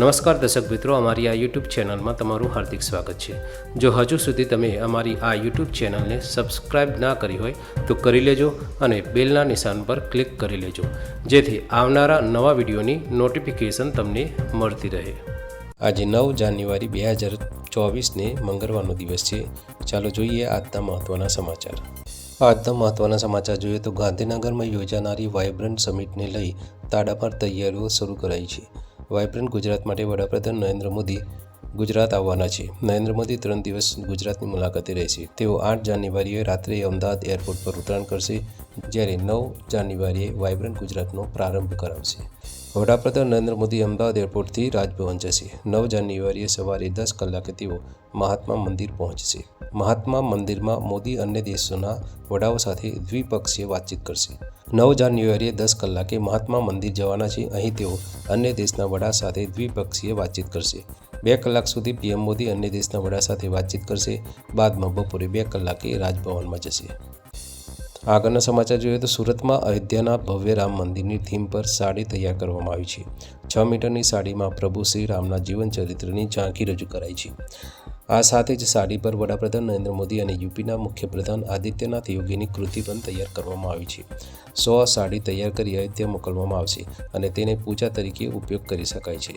નમસ્કાર દર્શક મિત્રો, અમારી આ યુટ્યુબ ચેનલમાં તમારું હાર્દિક સ્વાગત છે. જો હજુ સુધી તમે અમારી આ યુટ્યુબ ચેનલને સબસ્ક્રાઇબ ના કરી હોય, તો કરી લેજો અને બેલના નિશાન પર ક્લિક કરી લેજો. જેથી આવનારા નવા વિડીયોની નોટિફિકેશન તમને મળતી રહે. આજે નવ જાન્યુઆરી બે હજાર ચોવીસને મંગળવારનો દિવસ છે. ચાલો જોઈએ આજના મહત્ત્વના સમાચાર. આજના મહત્ત્વના સમાચાર જોઈએ તો ગાંધીનગરમાં યોજાનારી વાઇબ્રન્ટ સમિટને લઈ તાડા પર તૈયારીઓ શરૂ કરાઈ છે. વાઇબ્રન્ટ ગુજરાત માટે વડાપ્રધાન નરેન્દ્ર મોદી ગુજરાત આવવાના છે. નરેન્દ્ર મોદી ત્રણ દિવસ ગુજરાતની મુલાકાતે રહેશે તેઓ આઠ જાન્યુઆરીએ રાત્રે અમદાવાદ એરપોર્ટ પર ઉતરાણ કરશે, જ્યારે નવ જાન્યુઆરીએ વાઇબ્રન્ટ ગુજરાતનો પ્રારંભ કરાવશે. વડાપ્રધાન નરેન્દ્ર મોદી અમદાવાદ એરપોર્ટથી રાજભવન જશે. નવ જાન્યુઆરીએ સવારે દસ કલાકે તેઓ મહાત્મા મંદિર પહોંચશે. મહાત્મા મંદિરમાં મોદી અન્ય દેશોના વડાઓ સાથે દ્વિપક્ષીય વાતચીત કરશે. નવ જાન્યુઆરીએ દસ કલાકે મહાત્મા મંદિર જવાના છે. અહીં તેઓ અન્ય દેશના વડા સાથે દ્વિપક્ષીય વાતચીત કરશે. બે કલાક સુધી પીએમ મોદી અન્ય દેશના વડા સાથે વાતચીત કરશે. બાદમાં બપોરે બે કલાકે રાજભવનમાં જશે. આગળના સમાચાર જોઈએ તો સુરતમાં અયોધ્યાના ભવ્ય રામ મંદિરની થીમ પર સાડી તૈયાર કરવામાં આવી છે. છ મીટરની સાડીમાં પ્રભુ શ્રી રામના જીવન ચરિત્રની ઝાંખી રજૂ કરાઈ છે. આ સાથે જ સાડી પર વડાપ્રધાન નરેન્દ્ર મોદી અને યુપીના મુખ્યપ્રધાન આદિત્યનાથ યોગીની કૃતિ પણ તૈયાર કરવામાં આવી છે. સો સાડી તૈયાર કરી અયોધ્યા મોકલવામાં આવશે અને તેને પૂજા તરીકે ઉપયોગ કરી શકાય છે.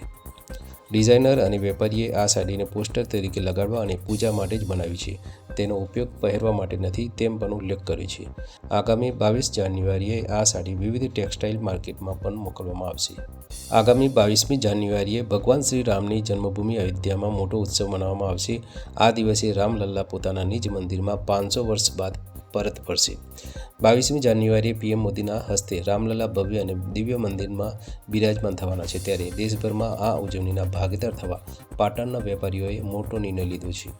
ડિઝાઇનર અને વેપારીએ આ સાડીને પોસ્ટર તરીકે લગાડવા અને પૂજા માટે જ બનાવી છે. તેનો ઉપયોગ પહેરવા માટે નથી તેમ પણ ઉલ્લેખ કર્યો છે. આગામી બાવીસ જાન્યુઆરીએ આ સાડી વિવિધ ટેક્સટાઇલ માર્કેટમાં પણ મોકલવામાં આવશે. આગામી બાવીસમી જાન્યુઆરીએ ભગવાન શ્રી રામની જન્મભૂમિ અયોધ્યામાં મોટો ઉત્સવ મનાવવામાં આવશે. આ દિવસે રામલલ્લા પોતાના નિજ મંદિરમાં પાંચસો વર્ષ બાદ પરત ફરશે. બાવીસમી જાન્યુઆરીએ પીએમ મોદીના હસ્તે રામલલા ભવ્ય અને દિવ્ય મંદિરમાં બિરાજમાન થવાના છે. ત્યારે દેશભરમાં આ ઉજવણીના ભાગીદાર થવા પાટણના વેપારીઓએ મોટો નિર્ણય લીધો છે.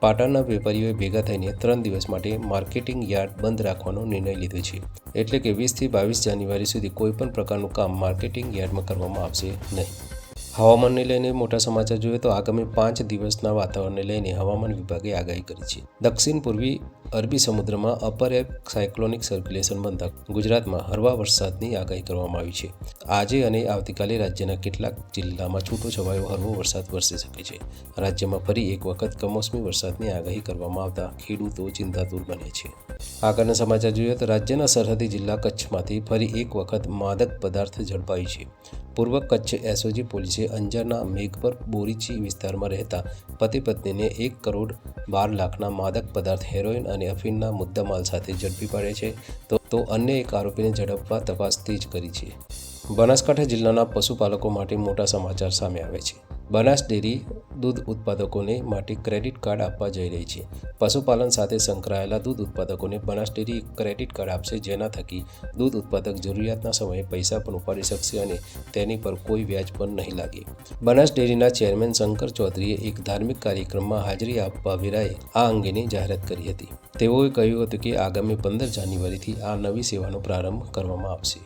પાટણના વેપારીઓએ ભેગા થઈને ત્રણ દિવસ માટે માર્કેટિંગ યાર્ડ બંધ રાખવાનો નિર્ણય લીધો છે. એટલે કે વીસથી બાવીસ જાન્યુઆરી સુધી કોઈપણ પ્રકારનું કામ માર્કેટિંગ યાર્ડમાં કરવામાં આવશે નહીં. હવામાનને લઈને મોટા સમાચાર જોઈએ તો આગામી પાંચ દિવસના વાતાવરણને લઈને હવામાન વિભાગે આગાહી કરી છે. દક્ષિણ પૂર્વી અરબી સમુદ્રમાં અપર એર સાયક્લોનિક સર્ક્યુલેશન બનતા ગુજરાતમાં હળવા વરસાદની આગાહી કરવામાં આવી છે. આજે અને આવતીકાલે રાજ્યના કેટલાક જિલ્લામાં છૂટો છવાયો હળવો વરસાદ વરસી શકે છે. રાજ્યમાં ફરી એક વખત કમોસમી વરસાદની આગાહી કરવામાં આવતા ખેડૂતો ચિંતાતુર બને છે. આગળના સમાચાર જોઈએ તો રાજ્યના સરહદી જિલ્લા કચ્છમાંથી ફરી એક વખત માદક પદાર્થ ઝડપાયું છે. પૂર્વ કચ્છ એસઓજી પોલીસે અંજારના મેઘપર બોરીચી વિસ્તારમાં રહેતા પતિ પત્નીને એક કરોડ બાર લાખના માદક પદાર્થ હેરોઇન અને અફીણના મુદ્દામાલ સાથે ઝડપી પાડે છે, તો તો અન્ય એક આરોપીને ઝડપવા તપાસ તેજ કરી છે. બનાસકાંઠા જિલ્લાના પશુપાલકો માટે મોટા સમાચાર સામે આવે છે. બનાસ ડેરી દૂધ ઉત્પાદકોને માટે ક્રેડિટ કાર્ડ આપવા જઈ રહી છે. પશુપાલન સાથે સંકળાયેલા દૂધ ઉત્પાદકોને બનાસ ડેરી ક્રેડિટ કાર્ડ આપશે, જેના થકી દૂધ ઉત્પાદક જરૂરિયાતના સમયે પૈસા પણ ઉપાડી શકશે અને તેની પર કોઈ વ્યાજ પણ નહીં લાગે. બનાસ ડેરીના ચેરમેન શંકર ચૌધરીએ એક ધાર્મિક કાર્યક્રમમાં હાજરી આપવા વેરાએ આ અંગેની જાહેરાત કરી હતી. તેઓએ કહ્યું હતું કે આગામી પંદર જાન્યુઆરીથી આ નવી સેવાનો પ્રારંભ કરવામાં આવશે.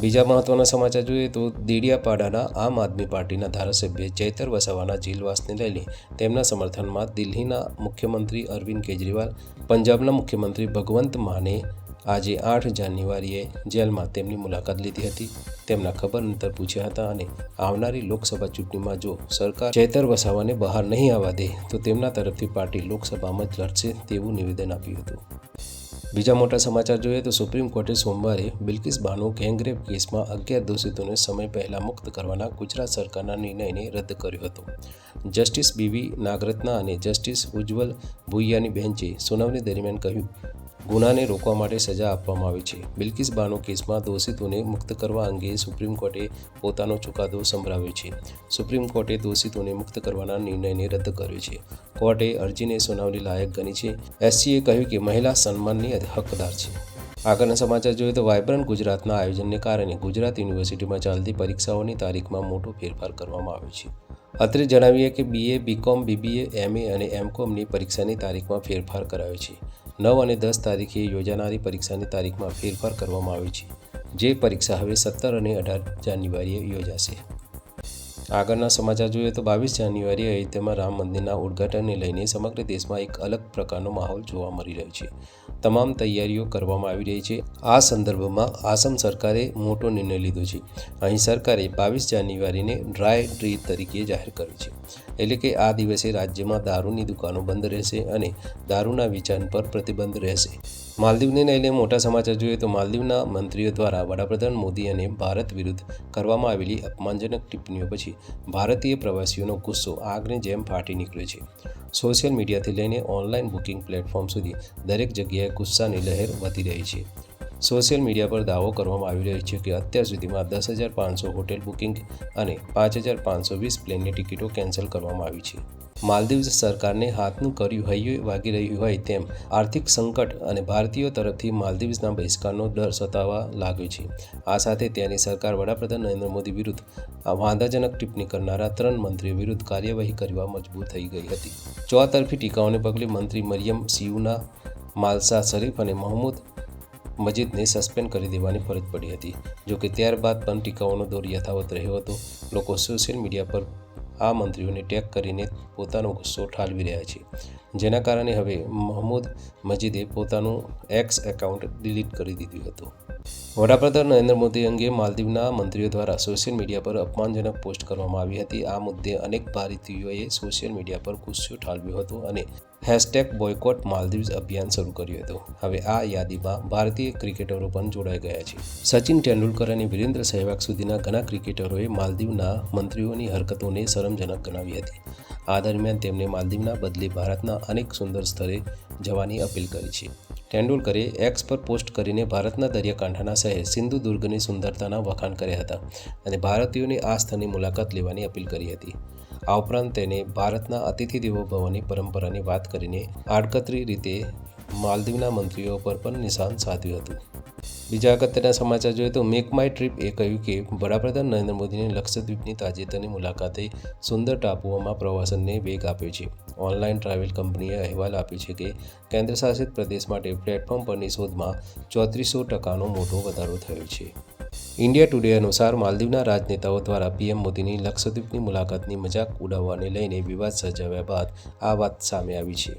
બીજા મહત્વના સમાચાર જોઈએ તો દેડિયાપાડાના આમ આદમી પાર્ટીના ધારાસભ્ય ચૈતર વસાવાના જેલવાસને લઈને તેમના સમર્થનમાં દિલ્હીના મુખ્યમંત્રી અરવિંદ કેજરીવાલ, પંજાબના મુખ્યમંત્રી ભગવંત માને આજે આઠ જાન્યુઆરીએ જેલમાં તેમની મુલાકાત લીધી હતી. તેમના ખબર અંતર પૂછ્યા હતા અને આવનારી લોકસભા ચૂંટણીમાં જો સરકાર ચૈતર વસાવાને બહાર નહીં આવવા દે, તો તેમના તરફથી પાર્ટી લોકસભામાં જ લડશે તેવું નિવેદન આપ્યું હતું. બીજા મોટા સમાચાર જોઈએ તો સુપ્રીમ કોર્ટે સોમવારે બિલ્કિસ બાનો ગેંગરેપ કેસમાં અગિયાર દોષિતોને સમય પહેલાં મુક્ત કરવાના ગુજરાત સરકારના નિર્ણયને રદ કર્યો હતો. જસ્ટિસ બીવી નાગરત્ના અને જસ્ટિસ ઉજ્જવલ ભુઈયાની બેન્ચે સુનાવણી દરમિયાન કહ્યું ગુનાને રોકવા માટે સજા આપવામાં આવી છે. બિલ્કિસ બાનો કેસમાં દોષિતોને મુક્ત કરવા અંગે સુપ્રીમ કોર્ટે પોતાનો ચુકાદો સંભળાવ્યો છે. સુપ્રીમ કોર્ટે દોષિતોને મુક્ત કરવાના નિર્ણયને રદ કર્યો છે. કોર્ટે અરજીને સુનાવણી લાયક ગણી છે. એસસીએ કહ્યું કે મહિલા સન્માનની હકદાર છે. આગળના સમાચાર જોઈએ તો વાયબ્રન્ટ ગુજરાતના આયોજનને કારણે ગુજરાત યુનિવર્સિટીમાં ચાલતી પરીક્ષાઓની તારીખમાં મોટો ફેરફાર કરવામાં આવ્યો છે. અત્રે જણાવીએ કે બીએ બીકોમ બીબીએ એમએ અને એમકોમની પરીક્ષાની તારીખમાં ફેરફાર કરાયો છે. નવ અને દસ તારીખે યોજાનારી પરીક્ષાની તારીખમાં ફેરફાર કરવામાં આવ્યો છે. જે પરીક્ષા હવે સત્તર અને અઢાર જાન્યુઆરીએ યોજાશે. આગળના સમાચાર જોઈએ તો બાવીસ જાન્યુઆરી અયોધ્યામાં રામ મંદિરના ઉદ્ઘાટનને લઈને સમગ્ર દેશમાં એક અલગ પ્રકારનો માહોલ જોવા મળી રહ્યો છે. તમામ તૈયારીઓ કરવામાં આવી રહી છે. આ સંદર્ભમાં આસામ સરકારે મોટો નિર્ણય લીધો છે. અહીં સરકારે બાવીસ જાન્યુઆરીને ડ્રાય ડે તરીકે જાહેર કર્યું છે. એટલે કે આ દિવસે રાજ્યમાં દારૂની દુકાનો બંધ રહેશે અને દારૂના વેચાણ પર પ્રતિબંધ રહેશે. માલદીવને લઈને મોટા સમાચાર જોઈએ તો માલદીવના મંત્રીઓ દ્વારા વડાપ્રધાન મોદી અને ભારત વિરુદ્ધ કરવામાં આવેલી અપમાનજનક ટિપ્પણીઓ પછી ભારતીય પ્રવાસીઓનો ગુસ્સો આગની જેમ ફાટી નીકળ્યો છે. સોશિયલ મીડિયાથી લઈને ઓનલાઈન બુકિંગ પ્લેટફોર્મ સુધી દરેક જગ્યાએ ગુસ્સાની લહેર વધી રહી છે. સોશિયલ મીડિયા પર દાવો કરવામાં આવી રહ્યો છે કે અત્યાર સુધીમાં દસ હજાર પાંચસો હોટેલ બુકિંગ અને પાંચ હજાર પાંચસો વીસ પ્લેનની ટિકિટો કેન્સલ કરવામાં આવી છે. માલદીવ્સ સરકારને હાથનું કર્યું હૈયું વાગી રહ્યું હોય તેમ આર્થિક સંકટ અને ભારતીયો તરફથી માલદીવ્સના બહિષ્કારનો ડર સતાવવા લાગ્યો છે. આ સાથે ત્યાંની સરકાર વડાપ્રધાન નરેન્દ્ર મોદી વિરુદ્ધ આ વાંધાજનક ટિપ્પણી કરનારા ત્રણ મંત્રીઓ વિરુદ્ધ કાર્યવાહી કરવા મજબૂર થઈ ગઈ હતી. ચોતરફી ટીકાઓને પગલે મંત્રી મરિયમ સિયુના માલસા શરીફ અને મહમૂદ મજીદને સસ્પેન્ડ કરી દેવાની ફરજ પડી હતી. જોકે ત્યારબાદ પણ ટીકાઓનો દોર યથાવત રહ્યો હતો. લોકો સોશિયલ મીડિયા પર આ મંત્રીઓને ટેગ કરીને પોતાનો ગુસ્સો ઠાલવી રહ્યા છે. જેના કારણે હવે મહમૂદ મજીદે પોતાનું એક્સ એકાઉન્ટ ડિલીટ કરી દીધું હતું. વડાપ્રધાન નરેન્દ્ર મોદી અંગે માલદીવના મંત્રીઓ દ્વારા સોશિયલ મીડિયા પર અપમાનજનક પોસ્ટ કરવામાં આવી હતી. આ મુદ્દે અનેક ભારતીયોએ સોશિયલ મીડિયા પર ગુસ્સો ઠાલવ્યો હતો અને હેશટેગ બોયકોટ માલદીવ્સ અભિયાન શરૂ કર્યું હતું. હવે આ યાદીમાં ભારતીય ક્રિકેટરો પણ જોડાઈ ગયા છે. સચિન તેંડુલકર અને વિરેન્દ્ર સહેવાગ સુધીના ઘણા ક્રિકેટરોએ માલદીવના મંત્રીઓની હરકતોને શરમજનક ગણાવી હતી. આ દરમિયાન તેમણે માલદીવના બદલે ભારતના અનેક સુંદર સ્થળે જવાની અપીલ કરી છે. તેંડુલકરે એક્સ પર પોસ્ટ કરીને ભારતના દરિયાકાંઠાના શહેર સિંધુ દુર્ગની સુંદરતાના વખાણ કર્યા હતા અને ભારતીયોને આ સ્થળની મુલાકાત લેવાની અપીલ કરી હતી. આ ઉપરાંત તેને ભારતના અતિથિ દેવો ભવની પરંપરાની વાત કરીને આડકતરી રીતે માલદીવના મંત્રીઓ પર પણ નિશાન સાધ્યું હતું. બીજા અગત્યના સમાચાર જોઈએ તો મેક માય ટ્રીપ એ કહ્યું કે વડાપ્રધાન નરેન્દ્ર મોદીને લક્ષદ્વીપની તાજેતરની મુલાકાતે સુંદર ટાપુઓમાં પ્રવાસનને વેગ આપ્યો છે. ઓનલાઈન ટ્રાવેલ કંપનીએ અહેવાલ આપ્યો છે કે કેન્દ્રશાસિત પ્રદેશ માટે પ્લેટફોર્મ પરની શોધમાં ચોત્રીસો ટકાનો મોટો વધારો થયો છે. ઇન્ડિયા ટુડે અનુસાર માલદીવના રાજનેતાઓ દ્વારા પીએમ મોદીની લક્ષદ્વીપની મુલાકાતની મજાક ઉડાવવાને લઈને વિવાદ સર્જાવ્યા બાદ આ વાત સામે આવી છે.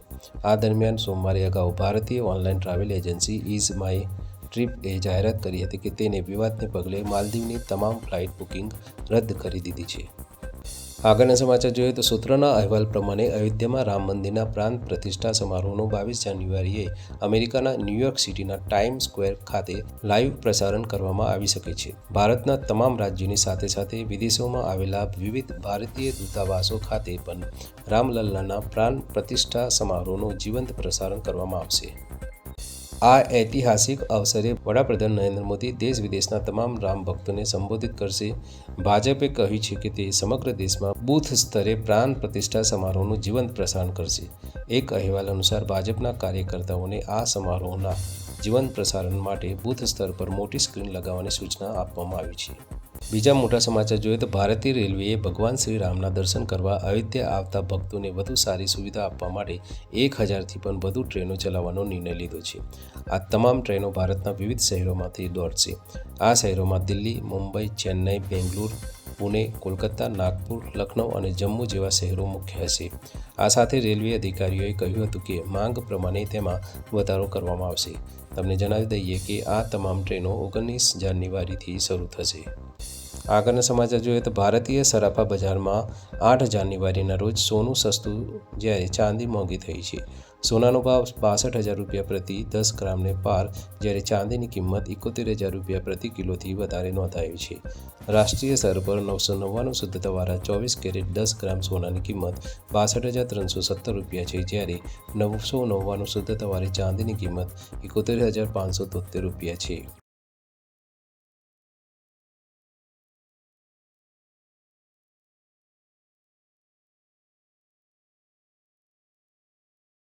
આ દરમિયાન સોમવારે અગાઉ ભારતીય online travel agency Ease My ટ્રીપે જાહેરાત કરી હતી કે તેને વિવાદને પગલે માલદીવની તમામ ફ્લાઇટ બુકિંગ રદ કરી દીધી છે. આગળના સમાચાર જોઈએ તો સૂત્રના અહેવાલ પ્રમાણે અયોધ્યામાં રામ મંદિરના પ્રાંત પ્રતિષ્ઠા સમારોહનું બાવીસ જાન્યુઆરીએ અમેરિકાના ન્યૂયોર્ક સિટીના ટાઈમ સ્ક્વેર ખાતે લાઈવ પ્રસારણ કરવામાં આવી શકે છે. ભારતના તમામ રાજ્યોની સાથે સાથે વિદેશોમાં આવેલા વિવિધ ભારતીય દૂતાવાસો ખાતે પણ રામલલ્લાના પ્રાણ પ્રતિષ્ઠા સમારોહનું જીવંત પ્રસારણ કરવામાં આવશે. આ ઐતિહાસિક અવસરે વડાપ્રધાન નરેન્દ્ર મોદી દેશ વિદેશના તમામ રામ ભક્તોને સંબોધિત કરશે. ભાજપે કહ્યું છે કે તે સમગ્ર દેશમાં બૂથ સ્તરે પ્રાણ પ્રતિષ્ઠા સમારોહનું જીવંત પ્રસારણ કરશે. એક અહેવાલ અનુસાર ભાજપના કાર્યકર્તાઓને આ સમારોહના જીવંત પ્રસારણ માટે બૂથ સ્તર પર મોટી સ્ક્રીન લગાવવાની સૂચના આપવામાં આવી છે. બીજા મોટા સમાચાર જોઈએ તો ભારતીય રેલવેએ ભગવાન શ્રી રામના દર્શન કરવા અયોધ્યા આવતા ભક્તોને વધુ સારી સુવિધા આપવા માટે એક હજારથી પણ વધુ ટ્રેનો ચલાવવાનો નિર્ણય લીધો છે. આ તમામ ટ્રેનો ભારતના વિવિધ શહેરોમાંથી દોડશે. આ શહેરોમાં દિલ્હી, મુંબઈ, ચેન્નઈ, બેંગલુર, પુણે, કોલકાતા, નાગપુર લખનઉ અને જમ્મુ જેવા શહેરો મુખ્ય હશે. આ સાથે રેલવે અધિકારીઓએ કહ્યું હતું કે માંગ પ્રમાણે તેમાં વધારો કરવામાં આવશે. તમને જણાવી દઈએ કે આ તમામ ટ્રેનો ઓગણીસ જાન્યુઆરીથી શરૂ થશે. આગળના સમાચાર જોઈએ તો ભારતીય સરાફા બજારમાં આઠ જાન્યુઆરીના રોજ સોનું સસ્તું જ્યારે ચાંદી મોંઘી થઈ છે. સોનાનો ભાવ બાસઠ હજાર રૂપિયા પ્રતિ દસ ગ્રામને પાર જ્યારે ચાંદીની કિંમત એકોતેર હજાર રૂપિયા પ્રતિ કિલોથી વધારે નોંધાયું છે. રાષ્ટ્રીય સ્તર પર નવસો નવ્વાણું શુદ્ધતાવાળા ચોવીસ કેરેટ દસ ગ્રામ સોનાની કિંમત બાસઠ હજાર ત્રણસો સત્તર રૂપિયા છે જ્યારે નવસો નવ્વાણું શુદ્ધતાવાળી ચાંદીની કિંમત એકોતેર હજાર પાંચસો તોતેર રૂપિયા છે.